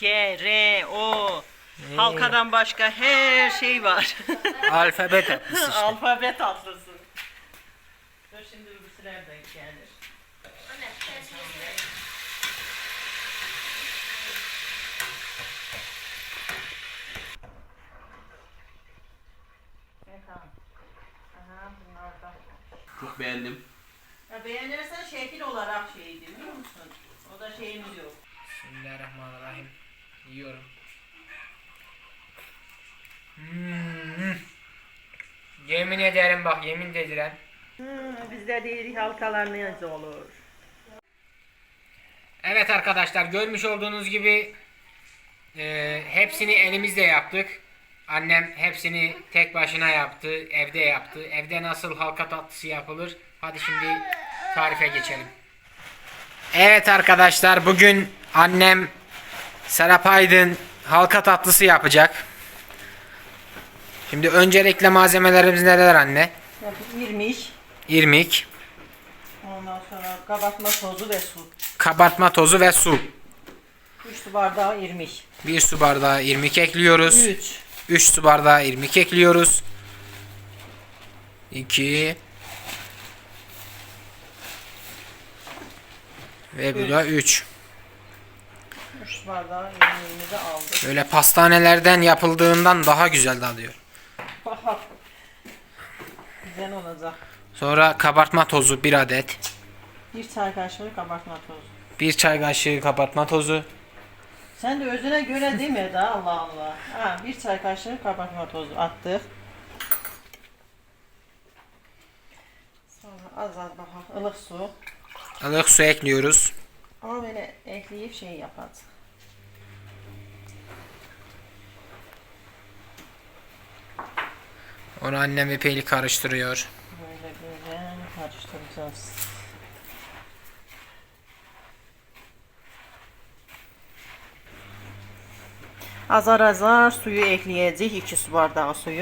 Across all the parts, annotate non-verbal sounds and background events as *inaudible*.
G, R, O. Halkadan başka her şey var. *laughs* Alfabe tatlısı işte. Alfabe tatlısı. Dur şimdi bu gelir? Aha bunlar da. Çok beğendim. Ya beğenirsen şekil olarak şeydi biliyor musun? O da şeyimiz yok. Bismillahirrahmanirrahim. Yiyorum. Hmm. Yemin ederim bak yemin ederim. Hmm, bizde değil halkalar ne olur. Evet arkadaşlar görmüş olduğunuz gibi e, hepsini elimizle yaptık. Annem hepsini tek başına yaptı, evde yaptı. Evde nasıl halka tatlısı yapılır? Hadi şimdi tarife geçelim. Evet arkadaşlar bugün annem Serap Aydın halka tatlısı yapacak. Şimdi öncelikle malzemelerimiz neler anne? Ya bu irmiş. İrmik, Ondan sonra kabartma tozu ve su. kabartma tozu ve su. 3 su bardağı irmiş. 1 su bardağı irmik ekliyoruz. 3. 3 su bardağı irmik ekliyoruz. 2 Ve bu da 3. 3 su bardağı irmiğimizi aldık. Böyle pastanelerden yapıldığından daha güzel dalıyor. *laughs* Güzel olacak. Sonra kabartma tozu 1 adet. 1 çay kaşığı kabartma tozu. 1 çay kaşığı kabartma tozu. Sen de özüne göre değil mi da Allah Allah. Ha, 1 çay kaşığı kabartma tozu attık. Sonra az az bakalım ılık su. ılık su ekliyoruz. Ama böyle ekleyip şey yapacağız. Onu annem epeyli karıştırıyor. Böyle böyle karıştıracağız. Azar azar suyu ekleyeceğiz. 2 su bardağı suyu.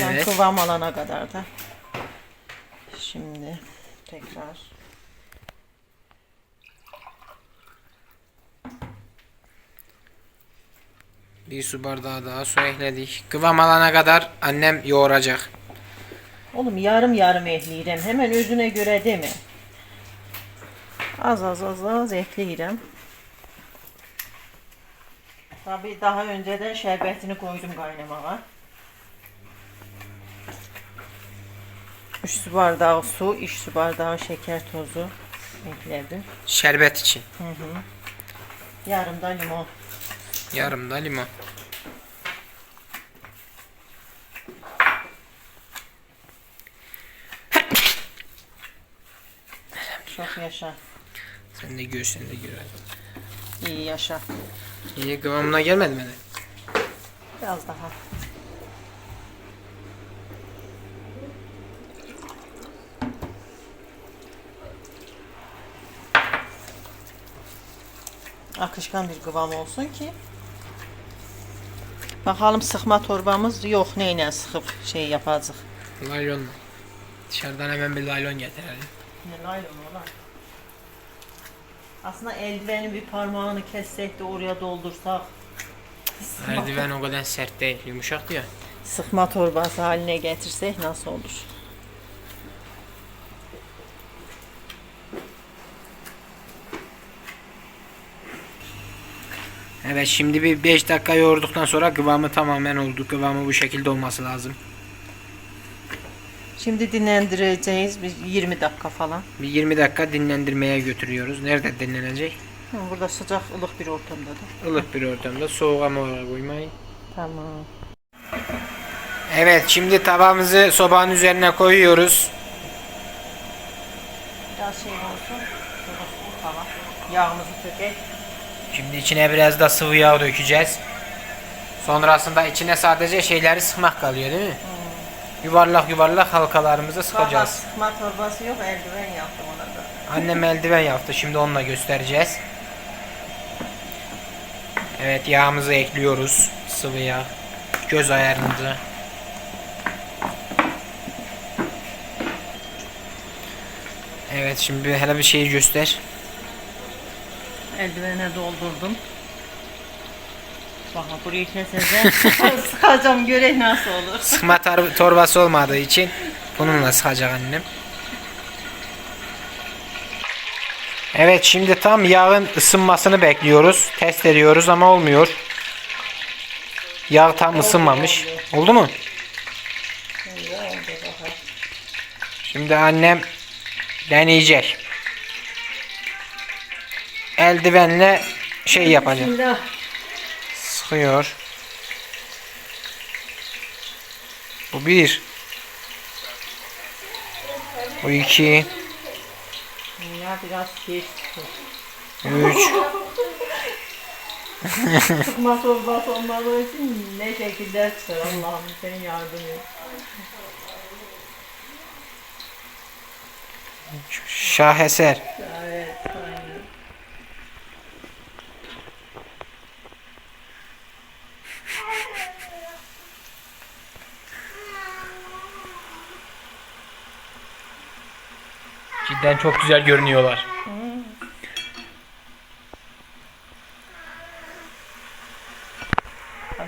Yani Evet. kıvam alana kadar da. Şimdi tekrar. Bir su bardağı daha su ekledik. Kıvam alana kadar annem yoğuracak. Oğlum yarım yarım ekleyeceğim. Hemen özüne göre değil mi? Az az az az ekleyeceğim. Tabi daha önceden şerbetini koydum kaynamaya. 3 su bardağı su, 3 su bardağı şeker tozu ekledim. Şerbet için. Yarım da limon. Yarım da limon. Çok yaşa. Sen de gör sen de gör. İyi yaşa. İyi kıvamına gelmedi mi? Biraz daha. Akışkan bir kıvam olsun ki. Bakalım sıkma torbamız yok. Neyle sıkıp şey yapacağız. Laylon. Dışarıdan hemen bir laylon getirelim. Ne naylon olan. Aslında eldivenin bir parmağını kessek de oraya doldursak. Merdiven o kadar sert değil, yumuşak ya. Sıkma torbası haline getirsek nasıl olur? Evet şimdi bir 5 dakika yoğurduktan sonra kıvamı tamamen oldu. Kıvamı bu şekilde olması lazım. Şimdi dinlendireceğiz bir 20 dakika falan. Bir 20 dakika dinlendirmeye götürüyoruz. Nerede dinlenecek? Hı, Burada sıcak ılık bir ortamda da. Ilık bir ortamda soğuğa moğuğa koymayın. Tamam. Evet şimdi tavamızı sobanın üzerine koyuyoruz. Biraz şey olsun. Şöyle su falan. Yağımızı tökek. Şimdi içine biraz da sıvı yağ dökeceğiz. Sonrasında içine sadece şeyleri sıkmak kalıyor değil mi? Yuvarlak yuvarlak halkalarımızı sıkacağız. sıkma torbası yok eldiven yaptım ona da. Annem eldiven yaptı. Şimdi onunla göstereceğiz. Evet yağımızı ekliyoruz. Sıvı yağ. Göz ayarınca. Evet şimdi hele bir şeyi göster. Eldivene doldurdum. Bak burayı keseceğim. *laughs* Sıkacağım göre nasıl olur. Sıkma tor- torbası olmadığı için bununla sıkacak annem. Evet şimdi tam yağın ısınmasını bekliyoruz. Test ediyoruz ama olmuyor. Yağ tam ısınmamış. Oldu mu? Şimdi annem deneyecek. Eldivenle şey yapacak. Sıkıyor. Bu bir. Bu iki. ya biraz geç. Üç. *laughs* *laughs* Sıkma torbası olmadığı için ne şekilde çıkar Allah'ım sen yardım et. Şaheser. Evet, aynen. Cidden çok güzel görünüyorlar.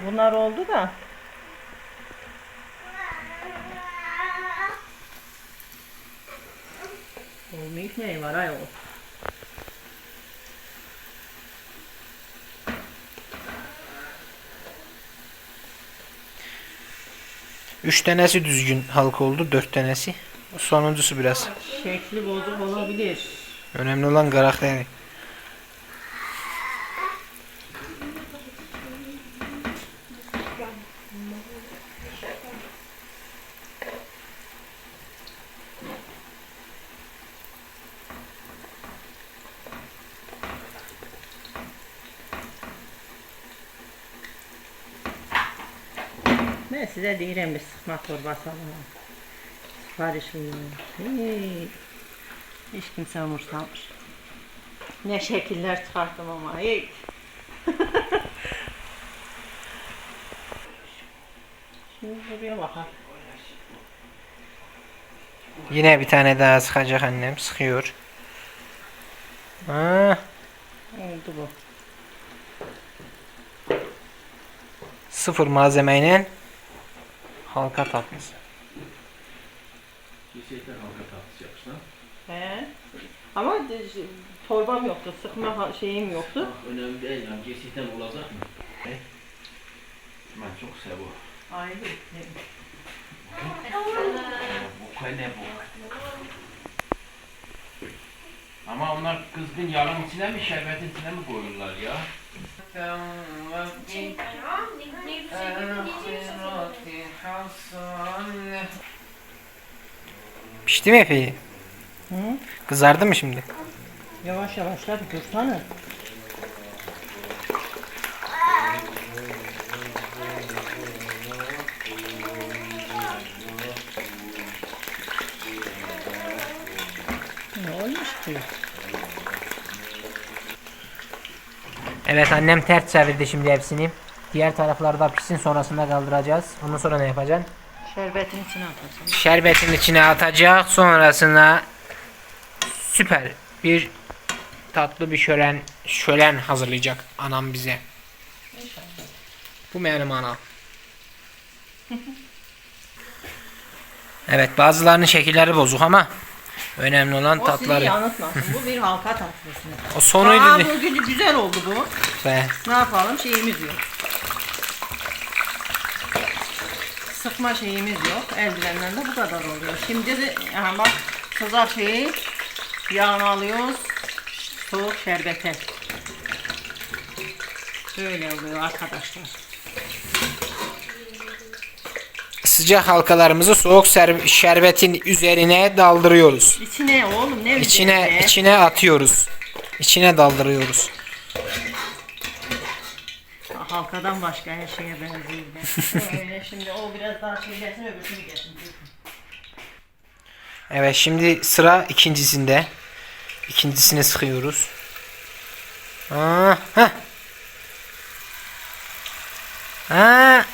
Bunlar oldu da. Olmayıp ne var ayol? Üç tanesi düzgün halka oldu. Dört tanesi. Sonuncusu biraz. Şekli bozuk olabilir. Önemli olan karakteri. Ben size deyirəm bir sıxma torbası alın. Verin. Hey. Hiç kimse umursamır. Ne şekiller çıkarttım ama. Hey. *laughs* Şimdi buraya bakalım. Yine bir tane daha sıkacak annem. Sıkıyor. Ha, Oldu bu. sıfır malzemeyle halka tatlısı. Gerçekten halka tatlısı yapmışlar. He. Ama torbam yoktu. Sıkma ha- şeyim yoktu. Ah, önemli değil yani gerçekten olacak mı? He? Ben çok seviyorum. Ayrı. Bu kay ne bu? Ama onlar kızgın yağın içine mi şerbetin içine mi koyuyorlar ya? Pişti mi epey? Hı? Kızardı mı şimdi? Yavaş yavaş tabii dursana. Ne olmuş ki? Evet annem ters çevirdi şimdi hepsini. Diğer tarafları da pişsin sonrasında kaldıracağız. Ondan sonra ne yapacaksın? Şerbetin içine atacağım. Şerbetin içine atacak. Sonrasında süper bir tatlı bir şölen şölen hazırlayacak anam bize. Bu benim anam. Evet bazılarının şekilleri bozuk ama önemli olan O sizi tatları. yanıltmasın. Bu bir halka tatlısı. O sonuydu. Aa, bugün güzel oldu bu. Be. Ne yapalım şeyimiz yok. Sıkma şeyimiz yok. Eldivenlerden de bu kadar oluyor. Şimdi de aha bak sıcak şeyi yağını alıyoruz. Soğuk şerbete. Böyle oluyor arkadaşlar. Sıcak halkalarımızı soğuk şerbetin üzerine daldırıyoruz. İçine oğlum ne İçine üzerine? içine atıyoruz. İçine daldırıyoruz. Halkadan başka her şeye benziyor. be. Öyle şimdi o biraz daha şey gelsin öbürsünü gelsin. Evet şimdi sıra ikincisinde. İkincisini sıkıyoruz. Aa, heh. Ha.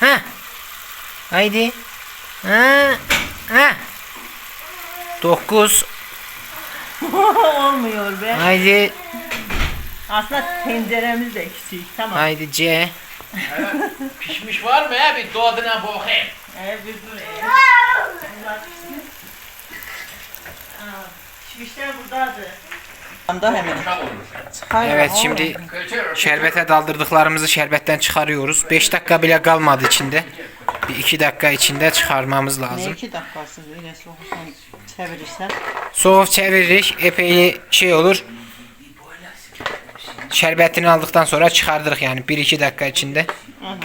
Ha. Haydi. Ha. Ha. Dokuz. *laughs* Olmuyor be. Haydi. Aslında tenceremiz de küçük. Tamam. Haydi C. Pişmiş var mı ya bir doğadına bakayım. Evet. Bunlar pişmiş. Aa, Pişmişler buradadır. Anda hemen. Hayır, Evet oğlum. şimdi Götür. şerbete daldırdıklarımızı şerbetten çıkarıyoruz. 5 dakika bile kalmadı içinde. Bir 2 dakika içinde çıkarmamız Ne lazım. iki dakikası öyle soğuksan çevirirsen. Soğuk çeviririk. Epey şey olur. Şerbetini aldıktan sonra çıkardırık yani 1-2 dakika içinde. Aha.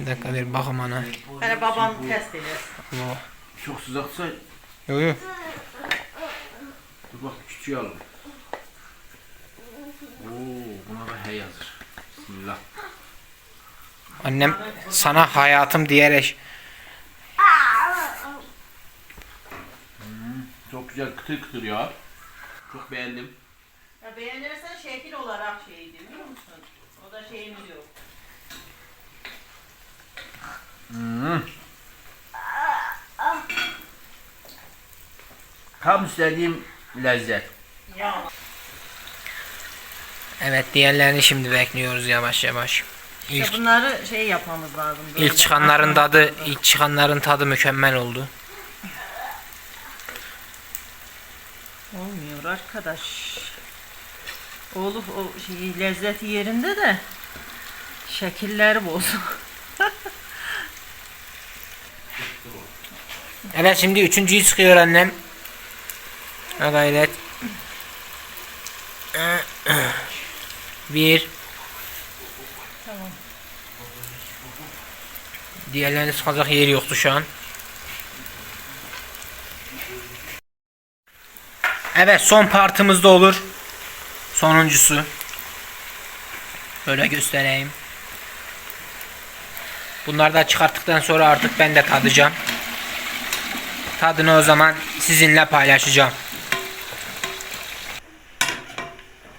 Bir dakika bir bakım ana. Hele babam test eder. Yo Çok sıcaksa yo. yo. dur bak küçüğü alalım. Oo, buna da hey yazır. Bismillah. Annem sana hayatım diyerek Çok güzel kıtır kıtır ya. Çok beğendim. Ya beğenirsen şekil olarak şeydi biliyor musun? O da şeyimiz yok. Hmm. Tam istediğim lezzet. Ya. Evet diğerlerini şimdi bekliyoruz yavaş yavaş. İlk, İşte bunları şey yapmamız lazım. böyle. ilk çıkanların tadı ilk çıkanların tadı mükemmel oldu. Olmuyor arkadaş. Olur o şey, lezzeti yerinde de şekilleri bozuk. *laughs* Evet şimdi üçüncüyü çıkıyor annem. Ha gayret. *clears throat* Bir. Tamam. Diğerlerini sıkacak yeri yoktu şu an. Evet son partımız da olur. Sonuncusu. Böyle göstereyim. Bunları da çıkarttıktan sonra artık ben de tadacağım. Tadını o zaman sizinle paylaşacağım.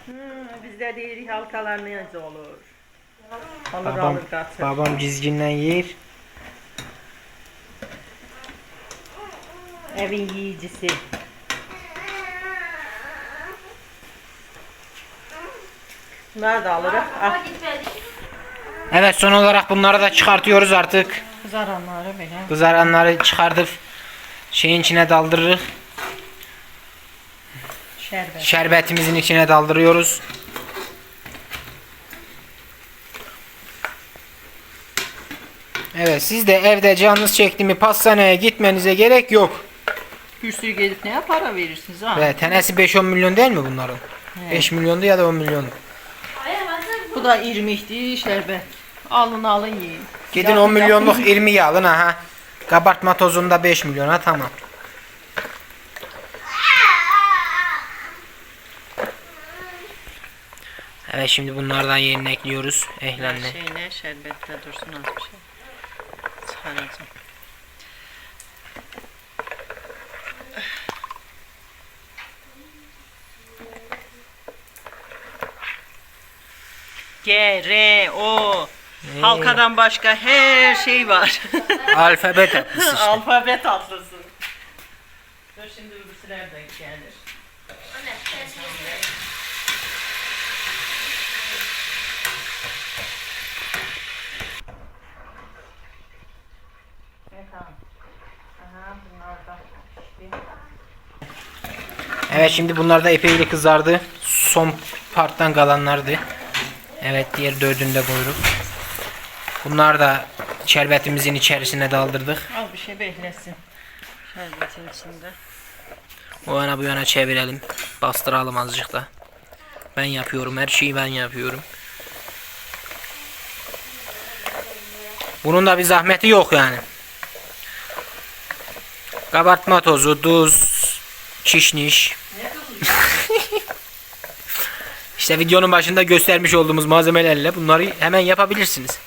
Hmm, bizde değil halkalar ne olur. Alır Babam, alır katır. babam cizginden yer. Evin yiyicisi. Alırız. Ah, Evet son olarak bunları da çıkartıyoruz artık. kızaranları böyle. Kızaranları çıkartıp şeyin içine daldırırız. Şerbet. Şerbetimizin içine daldırıyoruz. Evet siz de evde canınız çekti mi pastaneye gitmenize gerek yok. Bir sürü gelip neye para verirsiniz ha? Ve tanesi 5-10 milyon değil mi bunların? 5 milyondu ya da 10 milyon. Bu da irmikti şerbet. Alın alın yiyin. Gidin Yapın, 10 milyonluk yapın. irmiği alın aha. Kabartma tozunda 5 milyona tamam. Evet şimdi bunlardan yerine ekliyoruz. Ehlenle. Şey ne şerbette dursun az bir şey. Çıkaracağım. G, R, O. Halkadan başka her şey var. *laughs* Alfabe tatlısı işte. Alfabe tatlısı. Dur şimdi öbürsüler de gelir. Evet şimdi bunlar da epeyli kızardı. Son parttan kalanlardı. Evet diğer dördünü de koyduk. Bunlar da şerbetimizin içerisine daldırdık. Az bir şey beklesin. Şerbetin içinde. O yana bu yana çevirelim. Bastıralım azıcık da. Ben yapıyorum. Her şeyi ben yapıyorum. Bunun da bir zahmeti yok yani. Kabartma tozu, tuz, çişniş. İşte videonun başında göstermiş olduğumuz malzemelerle bunları hemen yapabilirsiniz.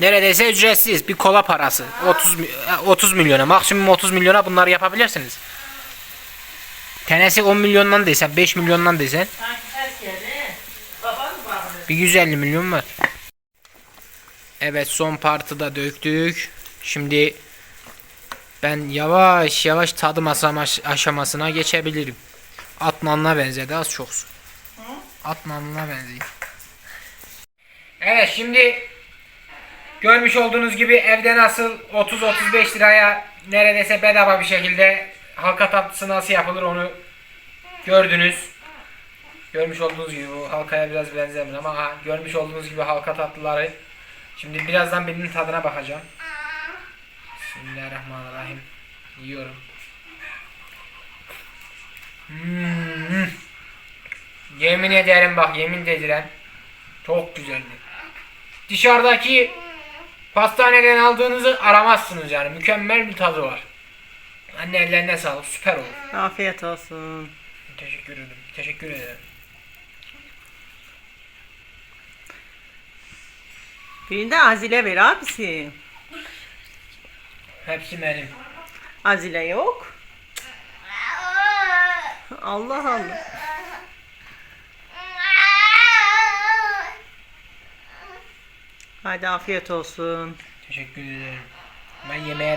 Neredeyse ücretsiz bir kola parası. 30 mi- 30 milyona, maksimum 30 milyona bunları yapabilirsiniz. Tanesi 10 milyondan desen, 5 milyondan desen bir 150 milyon var. Evet son partı da döktük. Şimdi ben yavaş yavaş tadım aşamasına geçebilirim. At nalına benzedi az çok su. At nalına benziyor. Evet şimdi görmüş olduğunuz gibi evde nasıl 30-35 liraya neredeyse bedava bir şekilde halka tatlısı nasıl yapılır onu gördünüz. Görmüş olduğunuz gibi bu halkaya biraz benzemiyor ama ha, görmüş olduğunuz gibi halka tatlıları. Şimdi birazdan birinin tadına bakacağım. Bismillahirrahmanirrahim. Yiyorum. Hmm. Yemin ederim bak yemin dediren çok güzeldi. Dışarıdaki pastaneden aldığınızı aramazsınız yani. Mükemmel bir tadı var. Anne ellerine sağlık. Süper oldu. Afiyet olsun. Teşekkür ederim. Teşekkür ederim. Birini de Azile ver abisi. Hepsi benim. Azile yok. Allah Allah. Hadi afiyet olsun. Teşekkür ederim. Ben yemeğe